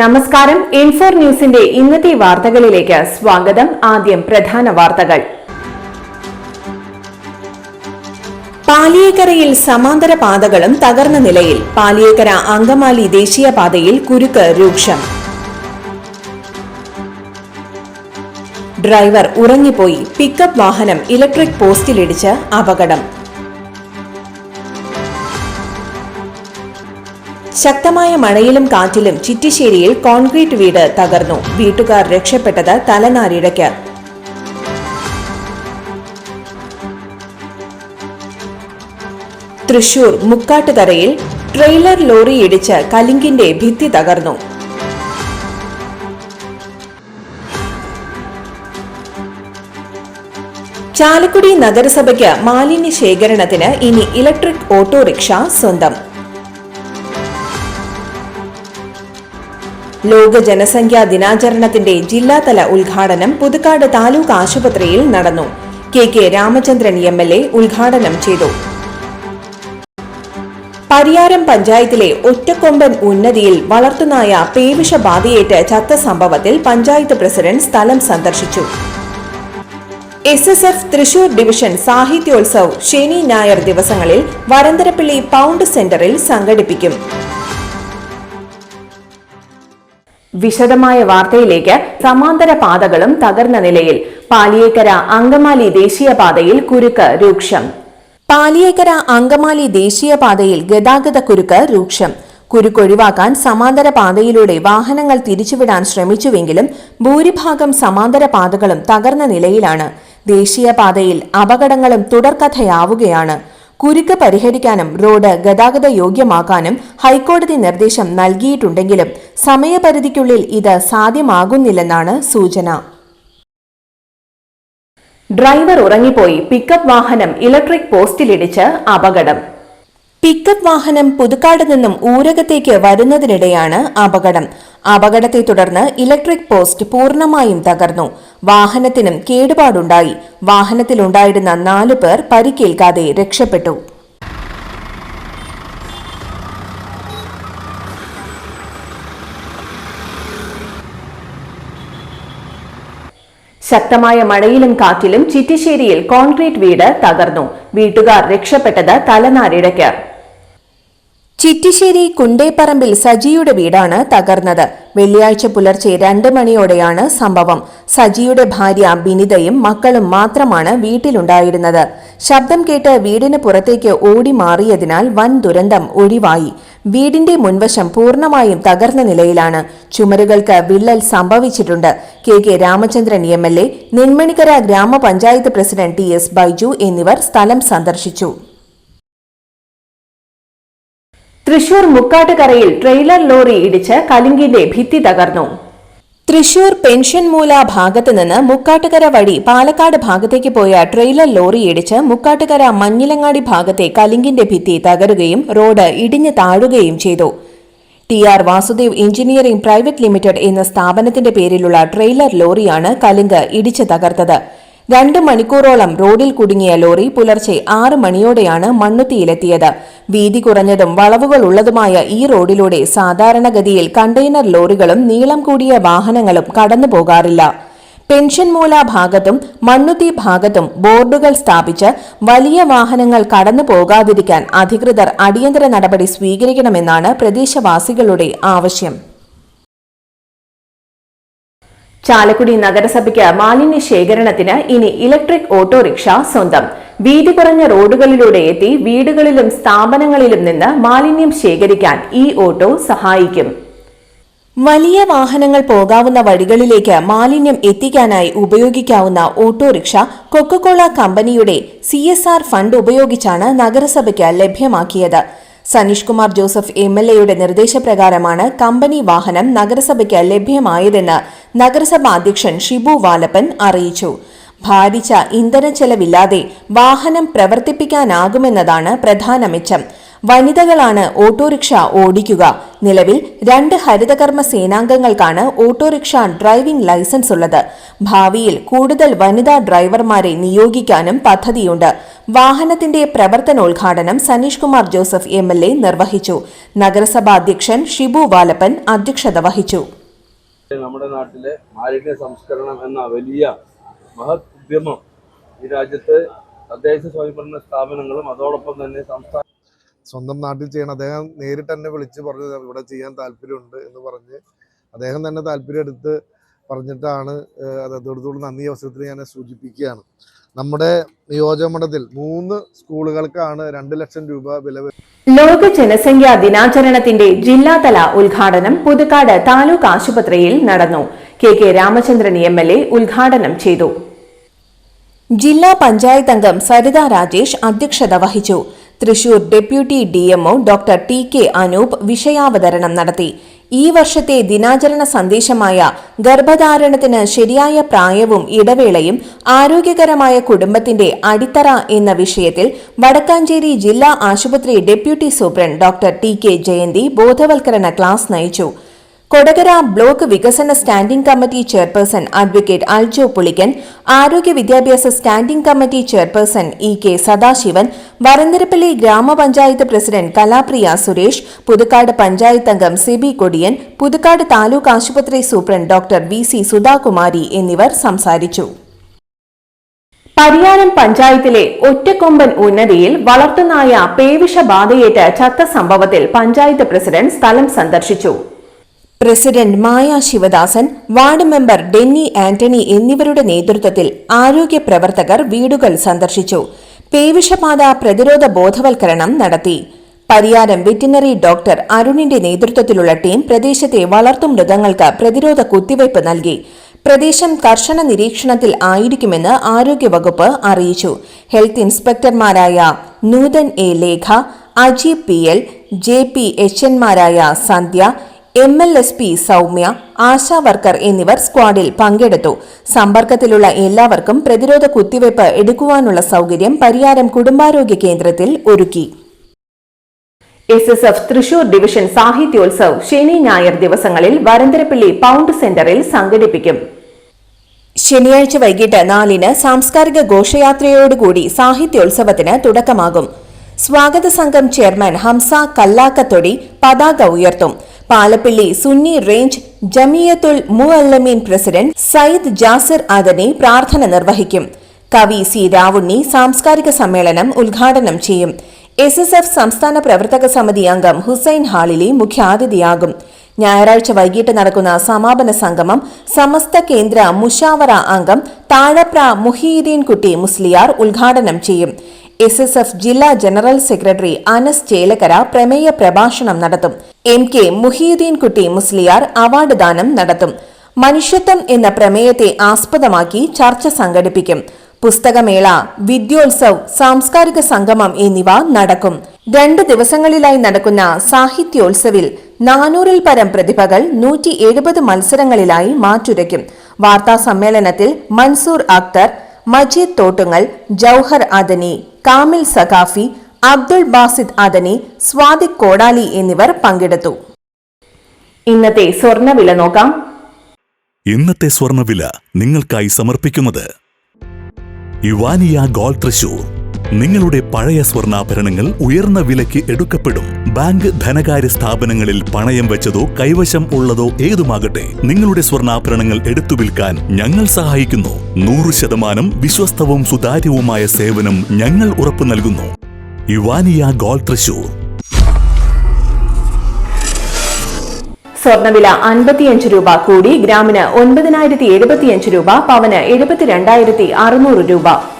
നമസ്കാരം. ഇൻഫോർ ന്യൂസിന്റെ ഇന്നത്തെ വാർത്തകളിലേക്ക് സ്വാഗതം. ആദ്യം പ്രധാന വാർത്തകൾ. പാലിയേക്കരയിൽ സമാന്തര പാതകളും തകർന്ന നിലയിൽ പാലിയേക്കര അങ്കമാലി ദേശീയപാതയിൽ കുരുക്ക് രൂക്ഷം. ഡ്രൈവർ ഉറങ്ങിപ്പോയി. പിക്കപ്പ് വാഹനം ഇലക്ട്രിക് പോസ്റ്റിലിടിച്ച് അപകടം. ശക്തമായ മഴയിലും കാറ്റിലും ചിറ്റിശ്ശേരിയിൽ കോൺക്രീറ്റ് വീട് തകർന്നു. വീട്ടുകാർ രക്ഷപ്പെട്ടത് തലനാരിഴയ്ക്ക്. തൃശൂർ മുക്കാട്ടുകരയിൽ ട്രെയിലർ ലോറി ഇടിച്ച് കലിങ്കിന്റെ ഭിത്തി തകർന്നു. ചാലക്കുടി നഗരസഭയ്ക്ക് മാലിന്യ ശേഖരണത്തിന് ഇനി ഇലക്ട്രിക് ഓട്ടോറിക്ഷ സ്വന്തം. ലോക ജനസംഖ്യാ ദിനാചരണത്തിന്റെ ജില്ലാതല ഉദ്ഘാടനം പുതുക്കാട് താലൂക്ക് ആശുപത്രിയിൽ നടന്നു. K K Ramachandran M L A ഉദ്ഘാടനം ചെയ്തു. പരിയാരം പഞ്ചായത്തിലെ ഒറ്റക്കൊമ്പൻ ഉന്നതിയിൽ വളർത്തുനായ പേവിഷബാധയേറ്റ് ചത്ത സംഭവത്തിൽ പഞ്ചായത്ത് പ്രസിഡന്റ് സ്ഥലം സന്ദർശിച്ചു. S S F Thrissur division Sahityotsav ശനി ഞായർ ദിവസങ്ങളിൽ വരന്തരപ്പിള്ളി പൗണ്ട് സെന്ററിൽ സംഘടിപ്പിക്കും. വിശദമായ വാർത്തയിലേക്ക് സമാന്തര പാതകളും തകർന്ന നിലയിൽ പാലിയേക്കര അങ്കമാലി ദേശീയപാതയിൽ കുരുക്ക് രൂക്ഷം. പാലിയേക്കര അങ്കമാലി ദേശീയപാതയിൽ ഗതാഗത കുരുക്ക് രൂക്ഷം. കുരുക്കൊഴിവാക്കാൻ സമാന്തര പാതയിലൂടെ വാഹനങ്ങൾ തിരിച്ചുവിടാൻ ശ്രമിച്ചുവെങ്കിലും ഭൂരിഭാഗം സമാന്തര പാതകളും തകർന്ന നിലയിലാണ്. ദേശീയപാതയിൽ അപകടങ്ങളും തുടർക്കഥയാവുകയാണ്. കുരുക്ക് പരിഹരിക്കാനും റോഡ് ഗതാഗത യോഗ്യമാക്കാനും ഹൈക്കോടതി നിർദ്ദേശം നൽകിയിട്ടുണ്ടെങ്കിലും സമയപരിധിക്കുള്ളിൽ ഇത് സാധ്യമാകുന്നില്ലെന്നാണ് സൂചന. ഡ്രൈവർ ഉറങ്ങിപ്പോയി പിക്കപ്പ് വാഹനം ഇലക്ട്രിക് പോസ്റ്റിലിടിച്ച് അപകടം. പിക്കപ്പ് വാഹനം പുതുക്കാട് നിന്നും ഊരകത്തേക്ക് വരുന്നതിനിടെയാണ് അപകടം. അപകടത്തെ തുടർന്ന് ഇലക്ട്രിക് പോസ്റ്റ് പൂർണമായും തകർന്നു. വാഹനത്തിനും കേടുപാടുണ്ടായി. വാഹനത്തിലുണ്ടായിരുന്ന നാലു പേർ പരിക്കേൽക്കാതെ രക്ഷപ്പെട്ടു. ശക്തമായ മഴയിലും കാറ്റിലും ചിറ്റിശ്ശേരിയിൽ കോൺക്രീറ്റ് വീട് തകർന്നു. വീട്ടുകാർ രക്ഷപ്പെട്ടത് തലനാരിഴയ്ക്ക്. ചിറ്റിശ്ശേരി കുണ്ടേപ്പറമ്പിൽ സജിയുടെ വീടാണ് തകർന്നത്. വെള്ളിയാഴ്ച പുലർച്ചെ രണ്ട് മണിയോടെയാണ് സംഭവം. സജിയുടെ ഭാര്യ ബിനിതയും മക്കളും മാത്രമാണ് വീട്ടിലുണ്ടായിരുന്നത്. ശബ്ദം കേട്ട് വീടിന് പുറത്തേക്ക് ഓടി മാറിയതിനാൽ വൻ ദുരന്തം ഒഴിവായി. വീടിന്റെ മുൻവശം പൂർണമായും തകർന്ന നിലയിലാണ്. ചുമരുകൾക്ക് വിള്ളൽ സംഭവിച്ചിട്ടുണ്ട്. K K Ramachandran M L A Nenmanikkara grama panchayat president T S Baiju എന്നിവർ സ്ഥലം സന്ദർശിച്ചു. തൃശൂർ മുക്കാട്ടുകരയിൽ ട്രെയിലർ ലോറി ഇടിച്ച് കലിങ്കിന്റെ ഭിത്തി തകർന്നു. തൃശൂർ പെൻഷൻ മൂല ഭാഗത്ത് നിന്ന് മുക്കാട്ടുകര വഴി പാലക്കാട് ഭാഗത്തേക്ക് പോയ ട്രെയിലർ ലോറി ഇടിച്ച് മുക്കാട്ടുകര മഞ്ഞിലങ്ങാടി ഭാഗത്തെ കലിങ്കിന്റെ ഭിത്തി തകരുകയും റോഡ് ഇടിഞ്ഞു താഴുകയും ചെയ്തു. T R Vasudev engineering private limited എന്ന സ്ഥാപനത്തിന്റെ പേരിലുള്ള ട്രെയിലർ ലോറിയാണ് കലിങ്ക് ഇടിച്ചു തകർത്തത്. രണ്ട് മണിക്കൂറോളം റോഡിൽ കുടുങ്ങിയ ലോറി പുലർച്ചെ ആറ് മണിയോടെയാണ് മണ്ണുത്തിയിലെത്തിയത്. വീതി കുറഞ്ഞതും വളവുകൾ ഉള്ളതുമായ ഈ റോഡിലൂടെ സാധാരണഗതിയിൽ കണ്ടെയ്നർ ലോറികളും നീളം കൂടിയ വാഹനങ്ങളും കടന്നു പോകാറില്ല. പെൻഷൻ മൂല ഭാഗത്തും മണ്ണുത്തി ഭാഗത്തും ബോർഡുകൾ സ്ഥാപിച്ച് വലിയ വാഹനങ്ങൾ കടന്നു പോകാതിരിക്കാൻ അധികൃതർ അടിയന്തര നടപടി സ്വീകരിക്കണമെന്നാണ് പ്രദേശവാസികളുടെ ആവശ്യം. ചാലക്കുടി നഗരസഭയ്ക്ക് മാലിന്യ ശേഖരണത്തിന് ഇനി ഇലക്ട്രിക് ഓട്ടോറിക്ഷ സ്വന്തം. വീതി കുറഞ്ഞ റോഡുകളിലൂടെ എത്തി വീടുകളിലും സ്ഥാപനങ്ങളിലും നിന്ന് മാലിന്യം ശേഖരിക്കാൻ ഈ ഓട്ടോ സഹായിക്കും. വലിയ വാഹനങ്ങൾ പോകാവുന്ന വഴികളിലേക്ക് മാലിന്യം എത്തിക്കാനായി ഉപയോഗിക്കാവുന്ന ഓട്ടോറിക്ഷ കൊക്കക്കോള കമ്പനിയുടെ സി ഫണ്ട് ഉപയോഗിച്ചാണ് നഗരസഭയ്ക്ക് ലഭ്യമാക്കിയത്. Saneesh Kumar Joseph M L എയുടെ നിർദ്ദേശപ്രകാരമാണ് കമ്പനി വാഹനം നഗരസഭയ്ക്ക് ലഭ്യമായതെന്ന് നഗരസഭാ അധ്യക്ഷൻ ഷിബു വാലപ്പൻ അറിയിച്ചു. ഭാരിച്ച ഇന്ധന ചെലവില്ലാതെ വാഹനം പ്രവർത്തിപ്പിക്കാനാകുമെന്നതാണ് പ്രധാന മെച്ചം. വനിതകളാണ് ഓട്ടോറിക്ഷ ഓടിക്കുക. നിലവിൽ രണ്ട് ഹരിതകർമ്മ സേനാംഗങ്ങൾക്കാണ് ഓട്ടോറിക്ഷ ഡ്രൈവിംഗ് ലൈസൻസ് ഉള്ളത്. ഭാവിയിൽ കൂടുതൽ വനിതാ ഡ്രൈവർമാരെ നിയോഗിക്കാനും പദ്ധതിയുണ്ട്. വാഹനത്തിന്റെ പ്രവർത്തനോദ്ഘാടനം Saneesh Kumar Joseph M L A നിർവഹിച്ചു. നഗരസഭാ അധ്യക്ഷൻ ഷിബു വാലപ്പൻ അധ്യക്ഷത വഹിച്ചു. നമ്മുടെ നാട്ടിലെ മാലിന്യ സംസ്കരണം എന്ന വലിയ മഹത് ഉദ്യമം ഈ രാജ്യത്ത് തദ്ദേശ സ്വയംഭരണ സ്ഥാപനങ്ങളും അതോടൊപ്പം തന്നെ സംസ്ഥാന സ്വന്തം നാട്ടിൽ ചെയ്യണം. അദ്ദേഹം നേരിട്ട് തന്നെ വിളിച്ച് പറഞ്ഞു ഇവിടെ ചെയ്യാൻ താല്പര്യമുണ്ട് എന്ന് പറഞ്ഞ് അദ്ദേഹം തന്നെ താല്പര്യം എടുത്ത് പറഞ്ഞിട്ടാണ് ഏഹ് അത് അദ്ദേഹത്തോട് നന്ദി അവസരത്തിൽ ഞാൻ സൂചിപ്പിക്കുകയാണ്. നമ്മുടെ നിയോജകമണ്ഡലത്തിൽ മൂന്ന് സ്കൂളുകൾക്കാണ് രണ്ട് ലക്ഷം രൂപ വില. ലോക ജനസംഖ്യാ ദിനാചരണത്തിന്റെ ജില്ലാതല ഉദ്ഘാടനം പുതുക്കാട് താലൂക്ക് ആശുപത്രിയിൽ നടന്നു. K K Ramachandran M L A ഉദ്ഘാടനം ചെയ്തു. ജില്ലാ പഞ്ചായത്ത് അംഗം സരിത രാജേഷ് അധ്യക്ഷത വഹിച്ചു. Thrissur deputy DMO doctor T K Anoop വിഷയാവതരണം നടത്തി. ഈ വർഷത്തെ ദിനാചരണ സന്ദേശമായ ഗർഭധാരണത്തിന് ശരിയായ പ്രായവും ഇടവേളയും ആരോഗ്യകരമായ കുടുംബത്തിന്റെ അടിത്തറ എന്ന വിഷയത്തിൽ വടക്കാഞ്ചേരി ജില്ലാ ആശുപത്രി deputy superintendent doctor T K Jayanthi ബോധവൽക്കരണ ക്ലാസ് നയിച്ചു. കൊടകര ബ്ലോക്ക് വികസന standing committee chairperson advocate Aljo Pulikkan ആരോഗ്യ വിദ്യാഭ്യാസ standing committee chairperson E K Sadasivan Varantharappilly grama panchayat president Kalapriya Suresh Puthukkad panchayat അംഗം സിബി കൊടിയൻ പുതുക്കാട് താലൂക്ക് ആശുപത്രി superintendent doctor V C Sudhakumari എന്നിവർ സംസാരിച്ചു. പരിയാരം പഞ്ചായത്തിലെ ഒറ്റക്കൊമ്പൻ ഉന്നതിയിൽ വളർത്തുനായ പേവിഷബാധയേറ്റ് ചത്ത സംഭവത്തിൽ പഞ്ചായത്ത് പ്രസിഡന്റ് സ്ഥലം സന്ദർശിച്ചു. President Maya Sivadasan ward member Denny Antony എന്നിവരുടെ നേതൃത്വത്തിൽ ആരോഗ്യ പ്രവർത്തകർ വീടുകൾ സന്ദർശിച്ചു. പേവിഷബാധ പ്രതിരോധ ബോധവൽക്കരണം നടത്തി. പരിയാരം വെറ്റിനറി ഡോക്ടർ അരുണിന്റെ നേതൃത്വത്തിലുള്ള ടീം പ്രദേശത്തെ വളർത്തുമൃഗങ്ങൾക്ക് പ്രതിരോധ കുത്തിവയ്പ് നൽകി. പ്രദേശം കർശന നിരീക്ഷണത്തിൽ ആയിരിക്കുമെന്ന് ആരോഗ്യവകുപ്പ് അറിയിച്ചു. Health ഇൻസ്പെക്ടർമാരായ Noothan A Lekha Ajeeb P L J P എച്ച്എന്മാരായ Sandhya M L S P Soumya ASHA worker എന്നിവർ സ്ക്വാഡിൽ പങ്കെടുത്തു. സമ്പർക്കത്തിലുള്ള എല്ലാവർക്കും പ്രതിരോധ കുത്തിവയ്പ് എടുക്കുവാനുള്ള സൗകര്യം പരിയാരം കുടുംബാരോഗ്യ കേന്ദ്രത്തിൽ ഒരുക്കി. S S F Thrissur division Sahityotsav ശനി ഞായർ ദിവസങ്ങളിൽ വരന്തരപ്പള്ളി പൗണ്ട് സെന്ററിൽ സംഘടിപ്പിക്കും. ശനിയാഴ്ച വൈകിട്ട് നാലിന് സാംസ്കാരിക ഘോഷയാത്രയോടുകൂടി സാഹിത്യോത്സവത്തിന് തുടക്കമാകും. സ്വാഗത സംഘം ചെയർമാൻ ഹംസ കല്ലാക്കത്തൊടി പതാക ഉയർത്തും. പാലപ്പിള്ളി സുന്നി റേഞ്ച് ജമിയത്തുൽ മുഅല്ലമീൻ പ്രസിഡന്റ് സയ്യിദ് ജാസിർ ആദനി പ്രാർത്ഥന നിർവഹിക്കും. കവി സി രാവുണ്ണി സാംസ്കാരിക സമ്മേളനം ഉദ്ഘാടനം ചെയ്യും. എസ് എസ് എഫ് സംസ്ഥാന പ്രവർത്തക സമിതി അംഗം ഹുസൈൻ ഹാളിലി മുഖ്യാതിഥിയാകും. ഞായറാഴ്ച വൈകിട്ട് നടക്കുന്ന സമാപന സംഗമം സമസ്ത കേന്ദ്ര മുഷാവറ അംഗം താഴപ്ര മുഹിയുദ്ദീൻ കുട്ടി മുസ്ലിയാർ ഉദ്ഘാടനം ചെയ്യും. എസ് എസ് എഫ് ജില്ലാ ജനറൽ സെക്രട്ടറി അനസ് ചേലക്കര പ്രമേയ പ്രഭാഷണം നടത്തും. എം കെ മുഹിയുദ്ദീൻ കുട്ടി മുസ്ലിയാർ അവാർഡ് ദാനം നടത്തും. മനുഷ്യത്വം എന്ന പ്രമേയത്തെ ആസ്പദമാക്കി ചർച്ച സംഘടിപ്പിക്കും. പുസ്തകമേള വിദ്യോത്സവ് സാംസ്കാരിക സംഗമം എന്നിവ നടക്കും. രണ്ട് ദിവസങ്ങളിലായി നടക്കുന്ന സാഹിത്യോത്സവിൽ നാനൂറിൽ പരം പ്രതിഭകൾ നൂറ്റി എഴുപത് മത്സരങ്ങളിലായി മാറ്റുരയ്ക്കും. വാർത്താ സമ്മേളനത്തിൽ മൻസൂർ അക്തർ മജീദ് തോട്ടുങ്ങൽ ജൌഹർ അദനി കാമിൽ സഖാഫി അബ്ദുൾ ബാസിദ് അദനി സ്വാദിഖ് കോടാലി എന്നിവർ പങ്കെടുത്തു. ഇന്നത്തെ സ്വർണവില നോക്കാം. ഇന്നത്തെ സ്വർണവില നിങ്ങൾക്കായി സമർപ്പിക്കുന്നത് യുവാനിയ ഗോൾഡ് തൃശൂർ. നിങ്ങളുടെ പഴയ സ്വർണാഭരണങ്ങൾ ഉയർന്ന വിലയ്ക്ക് എടുക്കപ്പെടും. ബാങ്ക് ധനകാര്യ സ്ഥാപനങ്ങളിൽ പണയം വെച്ചതോ കൈവശം ഉള്ളതോ ഏതുമാകട്ടെ നിങ്ങളുടെ സ്വർണാഭരണങ്ങൾ എടുത്തു വിൽക്കാൻ ഞങ്ങൾ സഹായിക്കുന്നു. നൂറ് ശതമാനം വിശ്വസ്തവും സുതാര്യവുമായ സേവനം ഞങ്ങൾ ഉറപ്പു നൽകുന്നു. യുവാനിയ ഗോൾഡ് തൃശൂർ. സ്വർണവില അൻപത്തിയഞ്ച് രൂപ കൂടി ഗ്രാമിന് ഒൻപതിനായിരത്തി എഴുപത്തിയഞ്ച് രൂപ പവന് എഴുപത്തിരണ്ടായിരത്തി അറുന്നൂറ് രൂപ.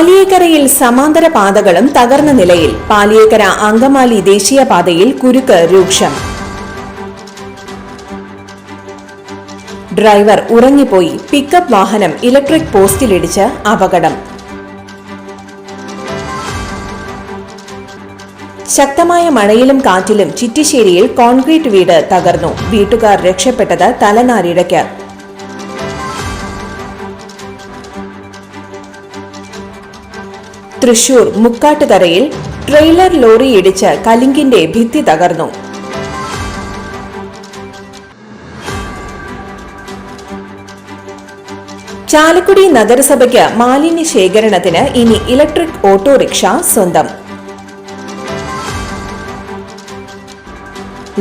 പാലിയേക്കരയിൽ സമാന്തര പാതകളും തകർന്ന നിലയിൽ പാലിയേക്കര അങ്കമാലി ദേശീയപാതയിൽ കുരുക്ക് രൂക്ഷം. ഡ്രൈവർ ഉറങ്ങിപ്പോയി. പിക്കപ്പ് വാഹനം ഇലക്ട്രിക് പോസ്റ്റിലിടിച്ച് അപകടം. ശക്തമായ മഴയിലും കാറ്റിലും ചിറ്റിശ്ശേരിയിൽ കോൺക്രീറ്റ് വീട് തകർന്നു. വീട്ടുകാർ രക്ഷപ്പെട്ടത് തലനാരിഴയ്ക്ക്. തൃശൂർ മുക്കാട്ടുകരയിൽ ട്രെയിലർ ലോറി ഇടിച്ച് കലിങ്കിന്റെ ഭിത്തി തകർന്നു. ചാലക്കുടി നഗരസഭയ്ക്ക് മാലിന്യ ശേഖരണത്തിന് ഇനി ഇലക്ട്രിക് ഓട്ടോറിക്ഷ സ്വന്തം.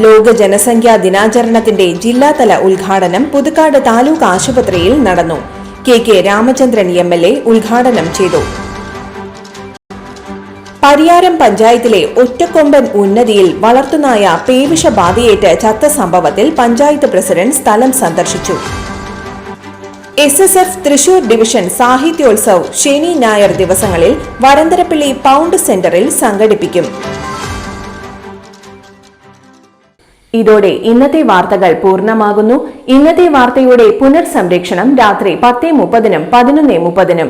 ലോക ജനസംഖ്യാ ദിനാചരണത്തിന്റെ ജില്ലാതല ഉദ്ഘാടനം പുതുക്കാട് താലൂക്ക് ആശുപത്രിയിൽ നടന്നു. K K Ramachandran M L A ഉദ്ഘാടനം ചെയ്തു. പരിയാരം പഞ്ചായത്തിലെ ഒറ്റക്കൊമ്പൻ ഉന്നതിയിൽ വളർത്തുനായ പേവിഷബാധയേറ്റ് ചത്ത സംഭവത്തിൽ പഞ്ചായത്ത് പ്രസിഡന്റ് സ്ഥലം സന്ദർശിച്ചു. S S F Thrissur division Sahityotsav ശനി ഞായർ ദിവസങ്ങളിൽ വരന്തരപ്പിള്ളി പൗണ്ട് സെന്ററിൽ സംഘടിപ്പിക്കും. ഇതോടെ ഇന്നത്തെ വാർത്തകൾ പൂർണമാകുന്നു. ഇന്നത്തെ വാർത്തയുടെ പുനർസംരക്ഷണം രാത്രി പത്തേ മുപ്പതിനും പതിനൊന്നേ മുപ്പതിനും.